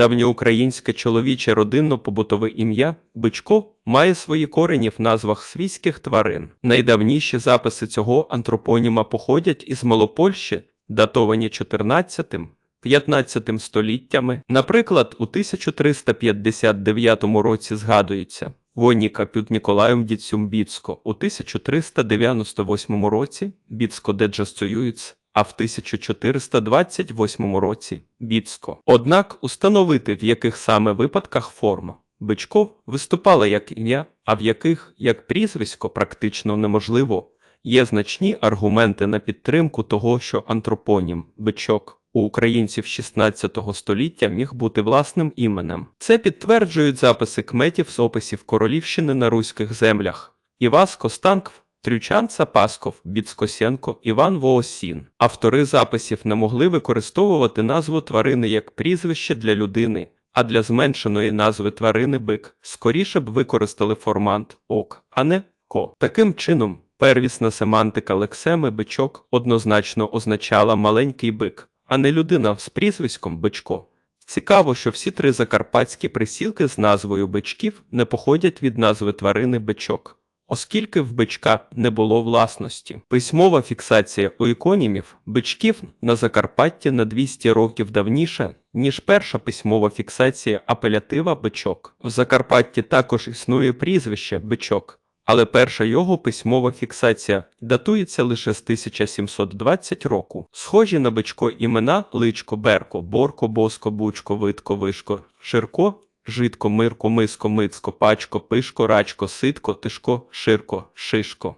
Давньоукраїнське чоловіче родинно-побутове ім'я Бичко має свої корені в назвах свійських тварин. Найдавніші записи цього антропоніма походять із Малопольщі, датовані 14-15 століттями. Наприклад, у 1359 році згадується Воніка під Ніколаєм Діцюм Біцко, у 1398 році Біцко Деджастуюць, а в 1428 році Біцко. Однак установити, в яких саме випадках форма Бичков виступала як ім'я, а в яких як прізвисько практично неможливо. Є значні аргументи на підтримку того, що антропонім бичок у українців 16 століття міг бути власним іменем. Це підтверджують записи кметів з описів Королівщини на руських землях. Іваско Станкв, Трючан Цапасков, Біцкосенко, Іван Воосін. Автори записів не могли використовувати назву тварини як прізвище для людини, а для зменшеної назви тварини бик скоріше б використали формант ок, а не ко. Таким чином, первісна семантика лексеми бичок однозначно означала маленький бик, а не людина з прізвиськом бичко. Цікаво, що всі три закарпатські присілки з назвою бичків не походять від назви тварини бичок. Оскільки в бичка не було власності. Письмова фіксація у іконімів бичків на Закарпатті на 200 років давніше, ніж перша письмова фіксація апелятива бичок. В Закарпатті також існує прізвище бичок, але перша його письмова фіксація датується лише з 1720 року. Схожі на бичко імена Личко, Берко, Борко, Боско, Бучко, Витко, Вишко, Ширко, Житко, Мирко, Миско, Мицко, Пачко, Пишко, Рачко, Ситко, Тишко, Ширко, Шишко.